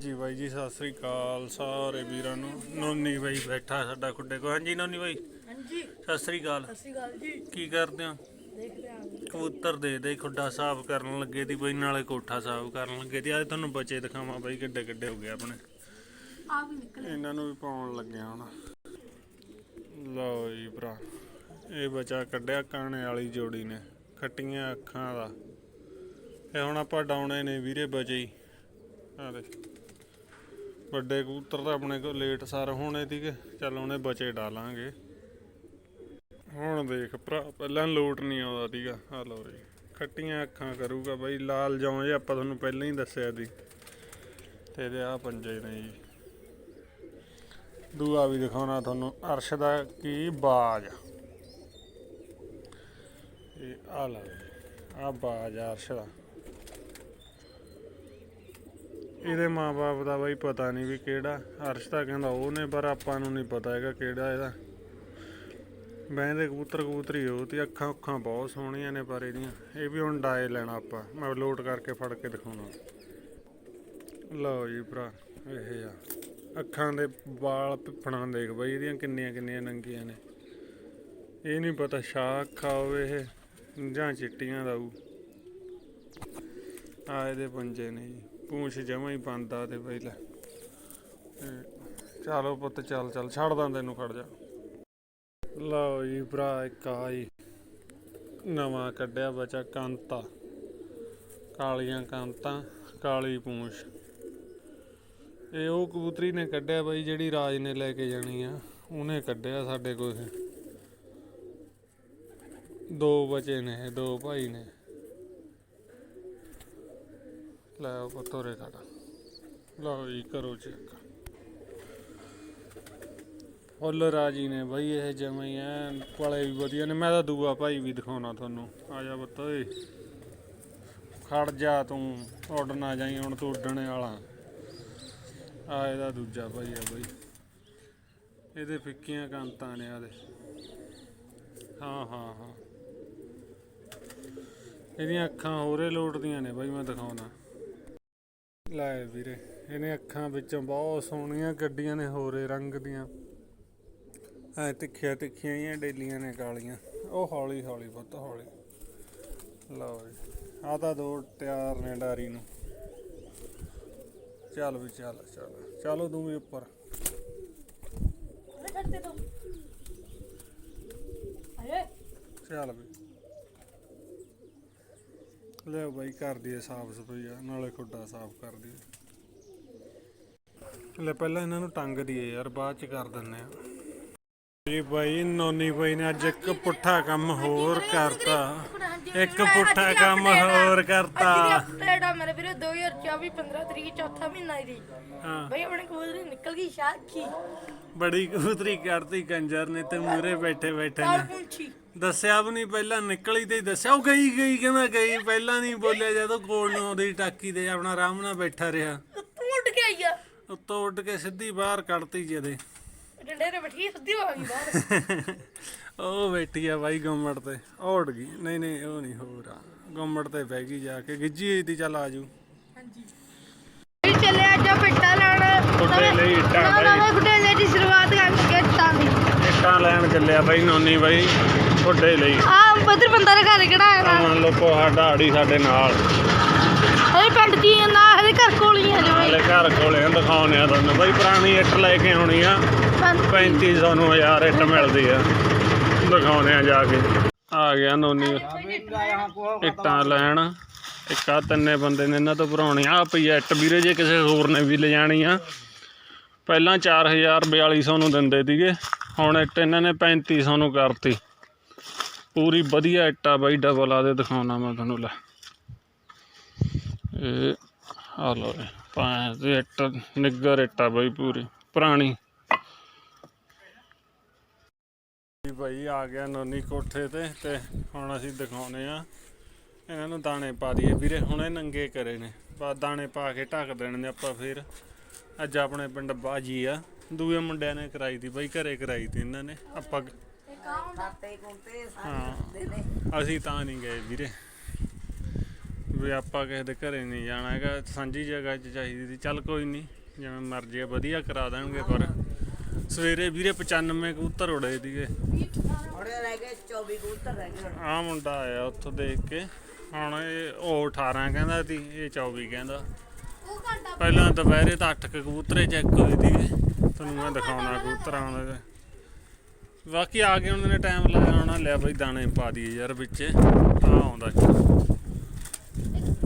ਜੀ ਬਾਈ ਜੀ ਸਤਿ ਸ੍ਰੀ ਅਕਾਲ ਸਾਰੇ ਵੀਰਾਂ ਨੂੰ। ਨੋਨੀ ਬਾਈ ਬੈਠਾ ਸਾਡਾ ਖੁੱਡੇ ਕੋ ਹਾਂਜੀ ਨੋਨੀ ਬਾਈ? ਹਾਂਜੀ। ਸਤਿ ਸ੍ਰੀ ਅਕਾਲ। ਸਤਿ ਸ਼੍ਰੀ ਅਕਾਲ ਜੀ। ਕੀ ਕਰਦੇ ਹੋ? ਦੇਖਦੇ ਆਂ। ਕਬੂਤਰ ਦੇ ਦੇ ਖੁੱਡਾ ਸਾਫ਼ ਕਰਨ ਲੱਗੇ ਦੀ ਬਈ ਨਾਲੇ ਕੋਠਾ ਸਾਫ਼ ਕਰਨ ਲੱਗੇ ਦੀ ਅੱਜ ਤੁਹਾਨੂੰ ਬੱਚੇ ਦਿਖਾਵਾਂ ਬਾਈ ਕਿੱਡੇ ਕਿੱਡੇ ਹੋ ਗਏ ਆਪਣੇ। ਆ ਵੀ ਨਿਕਲ। ਇਹਨਾਂ ਨੂੰ ਵੀ ਪਾਉਣ ਲੱਗਿਆ ਹੁਣ। ਲਓ ਜੀ ਭਰਾ ਇਹ ਬਚਾ ਕੱਢਿਆ ਕਾਣੇ ਵਾਲੀ ਜੋੜੀ ਨੇ ਖੱਟੀਆਂ ਅੱਖਾਂ ਦਾ। ਇਹ ਹੁਣ ਆਪਾਂ ਡਾਉਣੇ ਨੇ ਵੀਰੇ ਬਚੇ ਹੀ। ਆ ਦੇ ਵੱਡੇ ਕਬੂਤਰ ਤਾਂ ਆਪਣੇ ਕੋਲ ਲੇਟ ਸਾਰ ਹੋਣੇ ਸੀਗੇ। ਚੱਲ ਉਹਨੇ ਬਚੇ ਡਾਲਾਂਗੇ। ਹੁਣ ਦੇਖ ਭਰਾ, ਪਹਿਲਾਂ ਲੋਟ ਨਹੀਂ ਆਉਂਦਾ ਸੀਗਾ। ਆ ਲਓ ਜੀ, ਖੱਟੀਆਂ ਅੱਖਾਂ ਕਰੂਗਾ ਬਾਈ, ਲਾਲ ਜੌਂ ਜੇ ਆਪਾਂ ਤੁਹਾਨੂੰ ਪਹਿਲਾਂ ਹੀ ਦੱਸਿਆ ਸੀ। ਤੇ ਇਹਦੇ ਆ ਪੰਜੇ ਨੇ ਜੀ। ਦੂਆ ਵੀ ਦਿਖਾਉਣਾ ਤੁਹਾਨੂੰ, ਅਰਸ਼ ਦਾ ਕੀ ਬਾਜ। ਇਹ ਆ ਲਾ ਆ ਬਾਜ ਆ ਅਰਸ਼ ਦਾ। ਇਹਦੇ ਮਾਪੇ ਦਾ ਬਾਈ ਪਤਾ ਨਹੀਂ ਵੀ ਕਿਹੜਾ। ਅਰਸ਼ ਤਾਂ ਕਹਿੰਦਾ ਉਹ ਨੇ, ਪਰ ਆਪਾਂ ਨੂੰ ਨਹੀਂ ਪਤਾ ਹੈਗਾ ਕਿਹੜਾ ਇਹਦਾ। ਬੈਂਦੇ ਕਬੂਤਰ ਕਬੂਤਰੀ ਉਹ ਤੇ ਅੱਖਾਂ ਅੱਖਾਂ ਬਹੁਤ ਸੋਹਣੀਆਂ ਨੇ ਪਰ ਇਹਦੀਆਂ। ਇਹ ਵੀ ਹੁਣ ਡਾਏ ਲੈਣਾ ਆਪਾਂ। ਮੈਂ ਲੋਡ ਕਰਕੇ ਫੜ ਕੇ ਦਿਖਾਉਣਾ। ਲਓ ਜੀ ਭਰਾ, ਇਹ ਆ। ਅੱਖਾਂ ਦੇ ਵਾਲ ਪਿੱਪਣਾ ਦੇਖ ਬਈ ਇਹਦੀਆਂ ਕਿੰਨੀਆਂ ਕਿੰਨੀਆਂ ਨੰਗੀਆਂ ਨੇ। ਇਹ ਨਹੀਂ ਪਤਾ ਸ਼ਾਹ ਅੱਖਾਂ ਹੋਵੇ ਇਹ, ਜਾਂ ਚਿੱਟੀਆਂ ਦਾ ਉਹ ਆ ਇਹਦੇ ਪੰਜੇ ਨੇ ਜੀ। ਪੂੰਛ ਜਮਾ ਹੀ ਬੰਦਾ ਤੇ ਪਹਿਲਾਂ ਤੇ ਚਲੋ ਪੁੱਤ, ਚੱਲ ਚੱਲ ਛੱਡਦਾ ਤੈਨੂੰ ਖੜ ਜਾ। ਲਓ ਜੀ ਭਰਾ, ਇੱਕ ਆ ਜੀ ਨਵਾਂ ਕੱਢਿਆ ਬਚਾ ਕਾਂਤਾ। ਕਾਲੀਆਂ ਕਾਂਤਾਂ, ਕਾਲੀ ਪੂੰਛ। ਇਹ ਉਹ ਕਬੂਤਰੀ ਨੇ ਕੱਢਿਆ ਬਾਈ, ਜਿਹੜੀ ਰਾਜ ਨੇ ਲੈ ਕੇ ਜਾਣੀ ਆ। ਉਹਨੇ ਕੱਢਿਆ ਸਾਡੇ ਕੋਲ। ਦੋ ਬਚੇ ਨੇ, ਦੋ ਭਾਈ ਨੇ। ਲੈ ਉਹ ਪਤੋਰੇ ਖੜਾ ਲਓ ਜੀ, ਕਰੋ ਚੈੱਕ ਫੁੱਲ ਰਾਜੀ ਨੇ ਬਾਈ, ਇਹ ਜਮਾਂ ਹੀ ਐਨ ਪਲੇ ਵੀ ਵਧੀਆ ਨੇ। ਮੈਂ ਤਾਂ ਦੂਆ ਭਾਈ ਵੀ ਦਿਖਾਉਣਾ ਤੁਹਾਨੂੰ। ਆ ਜਾ ਪੁੱਤ, ਓਏ। ਖੜ ਜਾ ਤੂੰ, ਉੱਡ ਨਾ ਜਾਈ, ਹੁਣ ਤੂੰ ਉੱਡਣੇ ਵਾਲਾ। ਆ ਇਹਦਾ ਦੂਜਾ ਭਾਈ ਆ ਬਾਈ। ਇਹਦੇ ਫਿੱਕੀਆਂ ਕਾਂਤਾਂ ਨੇ ਆਦੇ ਹਾਂ ਹਾਂ ਹਾਂ। ਇਹਦੀਆਂ ਅੱਖਾਂ ਹੋਰੇ ਲੋਟਦੀਆਂ ਨੇ ਬਾਈ, ਮੈਂ ਦਿਖਾਉਣਾ। ਲੈ ਵੀਰੇ। ਇਹਨੇ ਅੱਖਾਂ ਵਿੱਚੋਂ ਬਹੁਤ ਸੋਹਣੀਆਂ ਗੱਡੀਆਂ ਨੇ ਹੋਰੇ ਰੰਗ ਦੀਆਂ। ਐ ਤਿੱਖੀਆਂ ਤਿੱਖੀਆਂ ਹੀ ਡੇਲੀਆਂ ਨੇ ਕਾਲੀਆਂ। ਉਹ ਹੌਲੀ ਹੌਲੀ ਪੁੱਤ ਹੌਲੀ। ਲਓ ਜੀ। ਆ ਤਾਂ ਦੋ ਤਿਆਰ ਨੇ ਡਾਰੀ ਨੂੰ। ਚੱਲ ਵੀ ਚੱਲ ਚੱਲ। ਚਲੋ ਤੂੰ ਵੀ ਉੱਪਰ। ਅਰੇ ਛੱਡ ਦੇ ਤੂੰ। ਅਰੇ ਚੱਲ ਵੀ। ਲੈ ਬਾਈ ਕਰ ਦਈਏ ਸਾਫ਼ ਸਫਾਈਆ ਨਾਲੇ ਖੁੱਡਾ ਸਾਫ਼ ਕਰ ਦਈਏ। ਲੈ ਪਹਿਲਾਂ ਇਹਨਾਂ ਨੂੰ ਟੰਗ ਦਈਏ ਯਾਰ ਬਾਅਦ ਚ ਕਰ ਦਿੰਨੇ ਆ। ਜੀ ਬਾਈ ਨੋਨੀ ਬਾਈ ਨੇ ਅੱਜ ਇੱਕ ਪੁੱਠਾ ਕੰਮ ਹੋਰ ਕਰਤਾ। ਇੱਕ ਪੁੱਠਾ ਕੰਮ ਹੋਰ ਕਰਤਾ। ਆ ਮੇਰੇ ਵੀਰੇ 2024 15 ਤਰੀਕ ਚੌਥਾ ਮਹੀਨਾ ਦੀ ਹਾਂ। ਬਈ ਆਪਣੇ ਕਬੂਤਰੀ ਨਿਕਲ ਗਈ ਸ਼ਾਖੀ ਬੜੀ ਕਬੂਤਰੀ ਕੱਢਤੀ ਕੰਜਰ ਨੇ ਤੇ ਮੂਰੇ ਬੈਠੇ ਬੈਠੇ ਨੇ। ਦੱਸਿਆ ਵੀ ਨਹੀਂ ਪਹਿਲਾਂ ਨਿਕਲੀ ਤੇ ਹੀ ਦੱਸਿਆ। ਉਹ ਗਈ ਗਈ ਕਹਿੰਦਾ ਗਈ। ਪਹਿਲਾਂ ਨਹੀਂ ਬੋਲਿਆ ਜਦੋਂ ਕੋਲ ਨੂੰ ਆਉਂਦੀ ਟਾਕੀ ਤੇ ਆਪਣਾ ਆਰਾਮ ਨਾਲ ਬੈਠਾ ਰਿਹਾ। ਤੂੰ ਉੱਡ ਕੇ ਆਈ ਆ। ਉੱਤੋਂ ਉੱਡ ਕੇ ਸਿੱਧੀ ਬਾਹਰ ਕੱਢਤੀ ਜਦੇ ਡੰਡੇ ਤੇ ਬੈਠੀ ਸਿੱਧੀ ਹੋ ਗਈ ਬਾਹਰ। ਉਹ ਬੈਠੀ ਆ ਬਾਈ ਗੁੰਮੜ ਤੇ। ਉਹ ਉੱਡ ਗਈ। ਨਹੀਂ ਨਹੀਂ ਉਹ ਨਹੀਂ ਹੋਰ ਆ। ਗੁੰਮੜ ਤੇ ਬਹਿ ਗਈ ਜਾ ਕੇ। ਗਿੱਜੀ ਹੋਈ ਤੀ ਚੱਲ ਆਜੂ ਹਾਂਜੀ। ਚੱਲੇ ਅੱਜ ਪਿੱਟਾ ਲੈਣ। ਗੁੱਡੇ ਲਈ ਇੱਟਾਂ ਬਾਈ। ਨਵਾਂ ਗੁੱਡੇ ਲੈ ਦੀ ਸ਼ੁਰੂਆਤ ਕਰਕੇ ਇੱਟਾਂ ਦੀ। ਇੱਟਾਂ ਲੈਣ ਚੱਲਿਆ ਬਾਈ ਨੋਨੀ ਬਾਈ। ਵੱਡੇ ਲਈ। ਆ ਬਦਰ ਬੰਦਾ ਦੇ ਘਰ ਕਿਹੜਾ ਆ ਆਇਆ ਮੰਨ ਲਓ ਪਹਾੜਾ ਆੜੀ ਸਾਡੇ ਨਾਲ। ਇਹ ਪਿੰਡ ਦੀ ਨਾ ਇਹਦੇ ਘਰ ਕੋਲ ਹੀ ਆ ਜਿਵੇਂ ਨਾਲੇ ਘਰ ਕੋਲੇ ਆ, ਦਿਖਾਉਂਦੇ ਆ ਤੁਹਾਨੂੰ। ਬਾਈ ਪੁਰਾਣੀ ਇੱਟ ਲੈ ਕੇ ਆਉਣੀ ਆ। 3500 ਨੂੰ 1000 ਇੱਟ ਮਿਲਦੀ ਆ। ਦਿਖਾਉਂਦੇ ਆ ਜਾ ਕੇ। ਆ ਗਿਆ ਨੋਨੀ। ਇੱਟਾਂ ਲੈਣ। ਇੱਕ ਆ ਤਿੰਨੇ ਬੰਦੇ ਨੇ ਇਹਨਾਂ ਤੋਂ ਭਰਾਉਣੀ ਆ। ਪਈ ਆ ਇੱਟ ਵੀਰੇ ਜੇ ਕਿਸੇ ਹੋਰ ਨੇ ਵੀ ਲਿਜਾਣੀ ਆ। ਪਹਿਲਾਂ 4000 4200 ਨੂੰ ਦਿੰਦੇ ਸੀਗੇ। ਹੁਣ ਇੱਟ ਇਹਨਾਂ ਨੇ 3500 ਨੂੰ ਕਰਤੀ। ਪੂਰੀ ਵਧੀਆ ਇੱਟ ਬਾਈ ਡਬਲ ਆ ਦੇ, ਦਿਖਾਉਣਾ ਮੈਂ ਤੁਹਾਨੂੰ, ਲੈ। ਇਹ ਆ ਲੋ ਪਾਂ ਤੇ ਇੱਟ ਨਿੱਗਰ ਇੱਟ ਬਾਈ ਪੂਰੀ, ਪੁਰਾਣੀ। ਭਾਈ ਆ ਗਿਆ ਨੋਨੀ ਕੋਠੇ ਤੇ ਤੇ ਹੁਣ ਅਸੀਂ ਦਿਖਾਉਨੇ ਆ। ਇਹਨਾਂ ਨੂੰ ਦਾਣੇ ਪਾ ਦਈਏ। ਵੀਰੇ, ਹੁਣੇ ਨੰਗੇ ਕਰੇ ਨੇ। ਬਾ, ਦਾਣੇ ਪਾ ਕੇ ਢੱਕ ਦੇਣੇ ਨੇ ਆਪਾਂ ਫਿਰ। ਅੱਜ ਆਪਣੇ ਪਿੰਡ ਬਾਜੀ ਆ। ਦੂਏ ਮੁੰਡਿਆਂ ਨੇ ਕਰਾਈ ਦੀ, ਬਾਈ ਘਰੇ ਕਰਾਈ ਤੀ ਇਹਨਾਂ ਨੇ। ਆਪਾਂ ਖਾਤੇ ਕੁੰਤੇ ਸਾਰੇ ਹਾਂ। ਹੁੰਦੇ ਨੇ। ਅਸੀਂ ਤਾਂ ਨਹੀਂ ਗਏ ਵੀਰੇ। ਵੀ ਆਪਾਂ ਕਿਸੇ ਦੇ ਘਰੇ ਨਹੀਂ ਜਾਣਾ ਹੈਗਾ ਸਾਂਝੀ ਜਗ੍ਹਾ 'ਚ ਚਾਹੀਦੀ ਸੀ। ਚੱਲ ਕੋਈ ਨਹੀਂ ਜਿਵੇਂ ਮਰਜ਼ੀ ਆ ਵਧੀਆ ਕਰਾ ਦੇਣਗੇ ਪਰ ਸਵੇਰੇ ਵੀਰੇ 95 ਕਬੂਤਰ ਉੜੇ ਸੀਗੇ। ਉਹਦੇ ਰਹਿ ਗਏ 24 ਕਬੂਤਰ ਰਹਿ ਗਏ। ਆ ਮੁੰਡਾ ਆਇਆ ਉੱਥੋਂ ਦੇਖ ਕੇ। ਹੁਣ ਇਹ ਉਹ 18 ਕਹਿੰਦਾ ਸੀ ਇਹ 24 ਕਹਿੰਦਾ। ਪਹਿਲਾਂ ਦੁਪਹਿਰੇ ਤਾਂ 8 ਕਬੂਤਰੇ ਚੈੱਕ ਹੋਏ ਸੀਗੇ। ਤੁਹਾਨੂੰ ਮੈਂ ਦਿਖਾਉਣਾ ਕਬੂਤਰ ਆਉਂਦੇ ਤੇ ਬਾਕੀ ਆ ਕੇ ਉਹਨਾਂ ਨੇ ਟਾਈਮ ਲਾਇਆ ਹੋਣਾ ਲਿਆ ਬਈ ਦਾਣੇ ਪਾ ਦਈਏ ਯਾਰ ਵਿੱਚ। ਆ ਆਉਂਦਾ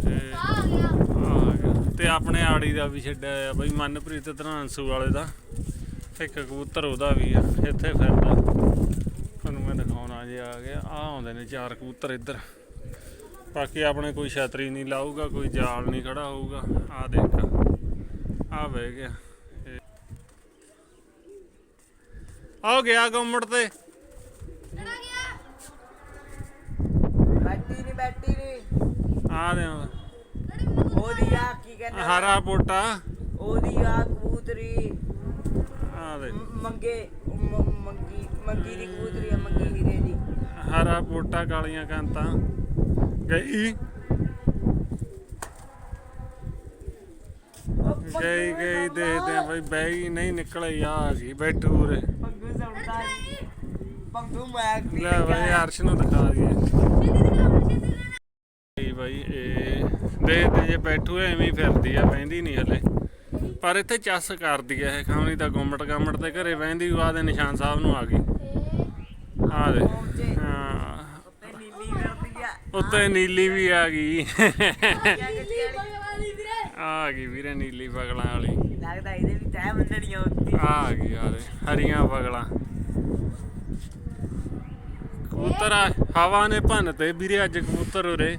ਤੇ ਆ ਗਿਆ ਆ ਤੇ ਆਪਣੇ ਆੜੀ ਦਾ ਵੀ ਛੱਡਿਆ ਆ ਬਈ, ਮਨਪ੍ਰੀਤ ਧਨਾਂਸੂ ਵਾਲੇ ਦਾ। ਇੱਕ ਕਬੂਤਰ ਉਹਦਾ ਵੀ ਆ, ਇੱਥੇ ਫਿਰਦਾ। ਤੁਹਾਨੂੰ ਮੈਂ ਦਿਖਾਉਣਾ ਜੇ ਆ ਗਿਆ। ਆ ਆਉਂਦੇ ਨੇ ਚਾਰ ਕਬੂਤਰ ਇੱਧਰ। ਬਾਕੀ ਆਪਣੇ ਕੋਈ ਛਤਰੀ ਨਹੀਂ ਲਾਊਗਾ, ਕੋਈ ਜਾਲ ਨਹੀਂ ਖੜਾ ਹੋਊਗਾ। ਆ ਦੇਖ, ਆ ਬਹਿ ਗਿਆ ਇਹ- ਆ ਗਿਆ ਗੌਮੜ ਤੇ। ਚੜਾ ਗਿਆ। ਬੈਠੀ ਨਹੀਂ ਬੈਠੀ ਨਹੀਂ। ਆ ਦੇ। ਉਹਦੀ ਆ ਕੀ ਕਹਿੰਦੇ ਹਰਾ ਪੋਟਾ ਉਹਦੀ ਆ ਕਬੂਤਰੀ। ਆ ਦੇ। ਮੰਗੇ ਮੰਗੀ ਮੰਗੀ ਦੀ ਕਬੂਤਰੀ ਆ ਮੰਗੀ ਹੀਰੇ ਦੀ। ਹਰਾ ਪੋਟਾ ਕਾਲੀਆਂ ਕਾਂਤਾਂ। ਗਈ। ਗਈ ਗਈ ਦੇਖਦੇ ਆ ਬਈ ਬੈਗੀ ਨਹੀਂ ਨਿਕਲੇ ਆ ਆ ਗਈ ਬੈਠੂ ਉਰੇ। ਪੰਗੂ ਸੌਂਦਾ ਪੰਗੂ ਮੈਂ ਵੀ ਲੈ ਬਈ ਅਰਸ਼ ਨੂੰ ਦਿਖਾ ਦਈਏ। ਬਈ ਬਈ ਇਹ ਦੇਖਦੇ ਜੇ ਬੈਠੂ ਐਵੇਂ ਹੀ ਫਿਰਦੀ ਆ ਬਹਿੰਦੀ ਨਹੀਂ ਹਲੇ। ਪਰ ਇੱਥੇ ਚੱਸ ਕਰਦੀ ਆ ਇਹ ਖਾਵਣੀ ਤਾਂ ਗੁੰਮਟ ਗੰਮਟ ਤੇ ਘਰੇ ਬਹਿੰਦੀ ਉਹ ਆਦੇ ਨਿਸ਼ਾਨ ਸਾਹਿਬ ਨੂੰ ਆ ਗਈ। ਆ ਦੇ ਹਾਂ। ਉੱਤੇ ਨੀਲੀ ਵੀ ਆ ਗਈ। ਆ ਗਈ ਵੀਰੇ ਨੀਲੀ ਪਗਲਾਂ ਵਾਲੀ। ਲੱਗਦਾ ਇਹਦੇ ਵੀ ਤੈ ਮੰਨਣੀਆਂ ਹੁੰਦੀ ਆ ਆ ਗਈ ਯਾਰ ਹਰੀਆਂ ਪਗਲਾਂ। ਕਬੂਤਰ ਆ ਹਵਾ ਨੇ ਭੰਨ ਤੇ ਵੀਰੇ ਅੱਜ ਕਬੂਤਰ ਉਰੇ।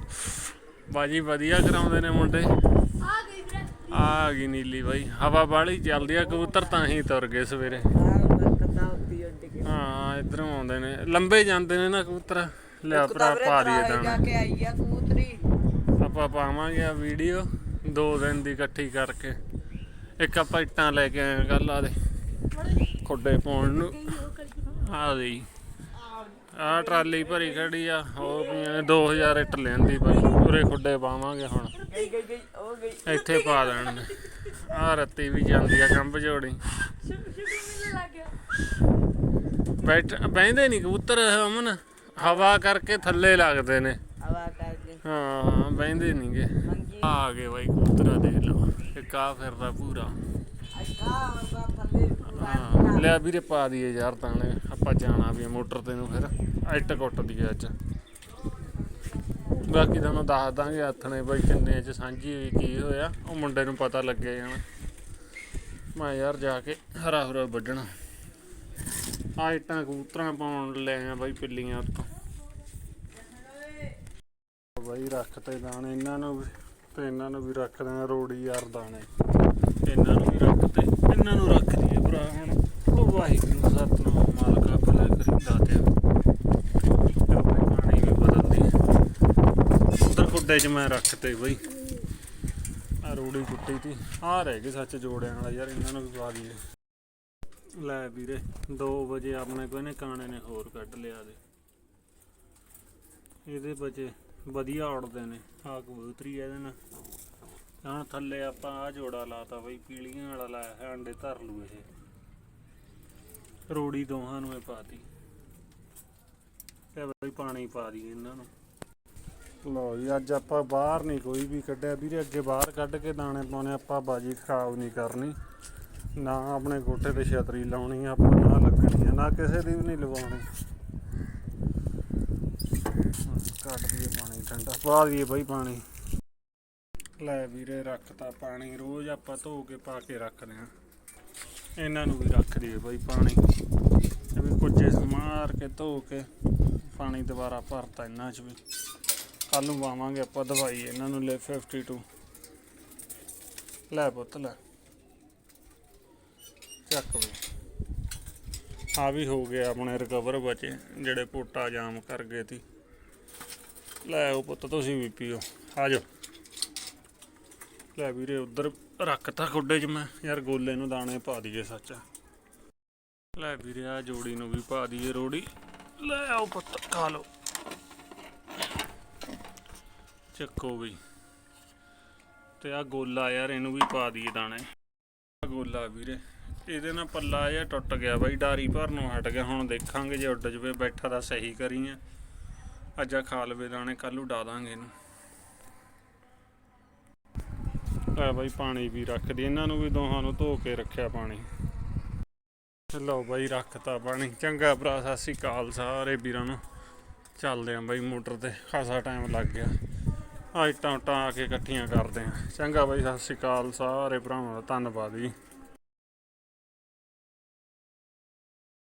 ਬਾਜੀ ਵਧੀਆ ਕਰਾਉਂਦੇ ਨੇ ਮੁੰਡੇ। ਆ ਗਈ ਵੀਰੇ ਆ ਗਈ ਨੀਲੀ ਬਾਈ ਹਵਾ ਬਾਲੀ ਚੱਲਦੀ ਆ ਕਬੂਤਰ ਤਾਂ ਹੀ ਤੁਰ ਗਏ ਸਵੇਰੇ। ਹਾਂ ਇਧਰੋਂ ਆਉਂਦੇ ਨੇ ਲੰਬੇ ਜਾਂਦੇ ਨੇ ਨਾ ਕਬੂਤਰ। ਲਿਆ ਭਰਾ ਪਾ ਦਈਏ ਦਾਣਾ ਕੇ ਆਈ ਆ ਕਬੂਤਰੀ। ਆਪਾਂ ਪਾਵਾਂਗੇ ਆ ਵੀਡੀਓ ਦੋ ਦਿਨ ਦੀ ਇਕੱਠੀ ਕਰਕੇ। ਇੱਕ ਆਪਾਂ ਇੱਟਾਂ ਲੈ ਕੇ ਆਏ ਕੱਲ ਆ ਦੇ ਖੁੱਡੇ ਪਾਉਣ ਨੂੰ। ਆ ਦੇ ਆ ਟਰਾਲੀ ਭਰੀ ਖੜੀ ਆ ਹੋਰ ਪਈਆਂ ਨੇ 2000 ਇੱਟ ਲੈਂਦੀ ਬਈ ਉਰੇ ਖੁੱਡੇ ਪਾਵਾਂਗੇ ਹੁਣ। ਗਈ ਗਈ ਗਈ ਉਹ ਗਈ ਇੱਥੇ ਪਾ ਦੇਣ ਆ ਰੱਤੀ ਵੀ ਜਾਂਦੀ ਆ ਕੰਬ ਜੋੜੀ। ਬੈਠ ਬਹਿੰਦੇ ਨਹੀਂ ਕਬੂਤਰ ਅਮਨ ਹਵਾ ਕਰਕੇ ਥੱਲੇ ਲੱਗਦੇ ਨੇ। ਹਵਾ ਕਰਕੇ। ਹਾਂ ਬਹਿੰਦੇ ਨਹੀਂਗੇ ਆ ਗਏ ਬਾਈ ਕਬੂਤਰਾ ਦੇਖ ਲਓ ਇੱਕ ਆ ਫਿਰਦਾ ਪੂਰਾ। ਅੱਛਾ ਥੱਲੇ ਲੈ ਵੀਰੇ ਪਾ ਦਈਏ ਯਾਰ ਤਾਣੇ। ਆਪਾਂ ਜਾਣਾ ਵੀ ਮੋਟਰ ਤੇ ਨੂੰ ਫਿਰ, ਇੱਟ ਕੁੱਟ ਦਈਏ ਅੱਜ। ਬਾਕੀ ਤੁਹਾਨੂੰ ਦੱਸ ਦਾਂਗੇ ਹੱਥ ਬਾਈ ਕਿੰਨੇ ਚ ਸਾਂਝੀ ਹੋਈ, ਕੀ ਹੋਇਆ, ਉਹ ਮੁੰਡੇ ਨੂੰ ਪਤਾ ਲੱਗੇ ਜਾਣਾ ਮੈਂ ਯਾਰ ਜਾ ਕੇ ਹਰਾ ਹਰਾ ਵੱਢਣਾ। ਆ ਇੱਟਾਂ ਕਬੂਤਰਾਂ ਪਾਉਣ ਲੈ ਆ ਬਾਈ ਪਿੱਲੀਆਂ ਉੱਤੋਂ। ਬਾਈ ਰੱਖ ਤੇ ਦਾਣੇ ਇਹਨਾਂ ਨੂੰ ਵੀ, ਤੇ ਇਹਨਾਂ ਨੂੰ ਵੀ ਰੱਖ ਦੇਣਾ ਰੋੜੀ ਯਾਰ ਦਾਣੇ। ਇਹਨਾਂ ਨੂੰ ਵੀ ਰੱਖ ਤੇ, ਇਹਨਾਂ ਨੂੰ ਰੱਖ ਦਈਏ ਭਰਾ ਹੁਣ। ਉਹ ਵਾਹਿਗੁਰੂ ਸਤਨਾਮ ਮਾਲਕਾ ਭਲਾ ਕਰੀਂਦਾ ਤੇ ਆਪਣੇ ਪਾਣੀ ਵੀ ਬਦਲਦੀ ਉਧਰ 'ਚ ਮੈਂ ਰੱਖ ਤੇ ਬਈ। ਆ ਰੋੜੀ ਕੁੱਟੀ ਤੀ। ਆ ਰਹਿ ਗਏ ਸੱਚ ਜੋੜਿਆਂ ਵਾਲਾ ਯਾਰ, ਇਹਨਾਂ ਨੂੰ ਵੀ ਪਾ ਦਈਏ। ਲੈ ਵੀਰੇ 2 ਵਜੇ ਆਪਣੇ ਕੋਈ ਨੇ, ਕਾਣੇ ਨੇ ਹੋਰ ਕੱਢ ਲਿਆ ਦੇ। ਇਹਦੇ ਬਚੇ ਵਧੀਆ ਉੜਦੇ ਨੇ ਆ ਕਬੂਤਰੀ ਇਹਦੇ ਨਾਲ। ਹੁਣ ਥੱਲੇ ਆਪਾਂ ਆ ਜੋੜਾ ਲਾਤਾ ਬਈ, ਪੀਲੀਆਂ ਵਾਲਾ ਲਾਇਆ ਹੈ ਅੰਡੇ ਧਰ ਲੂ ਇਹ। ਰੋੜੀ ਦੋਹਾਂ ਨੂੰ ਇਹ ਪਾਤੀ ਤੇ। ਬਈ ਪਾਣੀ ਪਾ ਦੀ ਇਹਨਾਂ ਨੂੰ। ਲੋ ਜੀ, ਅੱਜ ਆਪਾਂ ਬਾਹਰ ਨਹੀਂ ਕੋਈ ਵੀ ਕੱਢਿਆ। ਵੀਰੇ, ਅੱਗੇ ਬਾਹਰ ਕੱਢ ਕੇ ਦਾਣੇ ਪਾਉਣੇ, ਆਪਾਂ ਬਾਜੀ ਖਰਾਬ ਨਹੀਂ ਕਰਨੀ। ਨਾ ਆਪਣੇ ਗੋਟੇ ਤੇ ਛਤਰੀ ਲਾਉਣੀ, ਆਪਾਂ ਨਾ ਲੱਗਣੀ ਆ ਨਾ ਕਿਸੇ ਦੀ ਵੀ ਨਹੀਂ ਲਵਾਉਣੀ। ਕੱਢ ਦਈਏ ਪਾਣੀ ਠੰਡਾ ਪਾ ਦਈਏ ਬਈ ਪਾਣੀ। ਲੈ ਵੀਰੇ, ਰੱਖਤਾ ਪਾਣੀ, ਰੋਜ਼ ਆਪਾਂ ਧੋ ਕੇ ਪਾ ਕੇ ਰੱਖਦੇ ਆ ਇਹਨਾਂ ਨੂੰ ਵੀ ਰੱਖ ਦਈਏ ਬਈ ਪਾਣੀ। ਇਹ ਵੀ ਕੁਝੇ ਸਮਾਰ ਕੇ ਧੋ ਕੇ ਪਾਣੀ ਦੁਬਾਰਾ ਭਰਤਾ ਇਹਨਾਂ 'ਚ ਵੀ। ਕੱਲ ਨੂੰ ਪਾਵਾਂਗੇ ਆਪਾਂ ਦਵਾਈ ਇਹਨਾਂ ਨੂੰ ਲੈ 52 ਲੈ ਪੁੱਤ, ਲੈ। ਚੱਕ ਬਈ ਆ ਵੀ ਹੋ ਗਿਆ ਆਪਣੇ ਰਿਕਵਰ ਬਚੇ, ਜਿਹੜੇ ਪੋਟਾ ਜਾਮ ਕਰ ਗਏ ਤੀ ਲੈ ਉਹ ਪੁੱਤ, ਤੁਸੀਂ ਵੀ ਪੀਓ। ਆ ਜਾਓ। ਲੈ ਵੀਰੇ, ਉਧਰ ਰੱਖਤਾ ਖੁੱਡੇ 'ਚ ਮੈਂ। ਯਾਰ ਗੋਲੇ ਨੂੰ ਦਾਣੇ ਪਾ ਦਈਏ ਸੱਚ। ਲੈ ਵੀਰੇ, ਆ ਜੋੜੀ ਨੂੰ ਵੀ ਪਾ ਦਈਏ ਰੋੜੀ। ਲੈ ਆਓ ਪੁੱਤ, ਖਾ ਲਓ। ਚੱਕੋ ਬਈ ਤੇ ਆ ਗੋਲਾ ਯਾਰ ਇਹਨੂੰ ਵੀ ਪਾ ਦਈਏ ਦਾਣੇ। ਆਹ ਗੋਲਾ ਵੀਰੇ, ਇਹਦੇ ਨਾਲ ਪੱਲਾ ਜਿਹਾ ਟੁੱਟ ਗਿਆ ਬਾਈ, ਡਾਰੀ ਭਰਨੋਂ ਹਟ ਗਿਆ। ਹੁਣ ਦੇਖਾਂਗੇ ਜੇ ਉੱਡ ਜਵੇ, ਬੈਠਾ ਤਾਂ ਸਹੀ ਕਰੀਏ ਅੱਜ ਆ ਖਾ ਲਵੇ ਦਾਣੇ, ਕੱਲ੍ਹ ਨੂੰ ਡਾ ਦਾਂਗੇ ਇਹਨੂੰ। ਆ ਬਾਈ ਪਾਣੀ ਵੀ ਰੱਖ ਦੀ, ਇਹਨਾਂ ਨੂੰ ਵੀ ਦੋਹਾਂ ਨੂੰ ਧੋ ਕੇ ਰੱਖਿਆ ਪਾਣੀ। ਲਓ ਬਾਈ ਰੱਖਤਾ ਪਾਣੀ। ਚੰਗਾ ਭਰਾ, ਸਤਿ ਕਾਲ ਸਾਰੇ ਵੀਰਾਂ ਨੂੰ। ਚੱਲਦੇ ਆਂ ਬਾਈ ਮੋਟਰ ਤੇ, ਖਾਸਾ ਟਾਈਮ ਲੱਗ ਗਿਆ। ਆਈਟਾਂ ਉਟਾਂ ਆ ਕੇ ਇਕੱਠੀਆਂ ਕਰਦੇ ਆਂ। ਚੰਗਾ ਬਾਈ, ਸਤਿ ਸ਼੍ਰੀ ਅਕਾਲ, ਸਾਰੇ ਭਰਾਵਾਂ ਦਾ ਧੰਨਵਾਦ ਜੀ।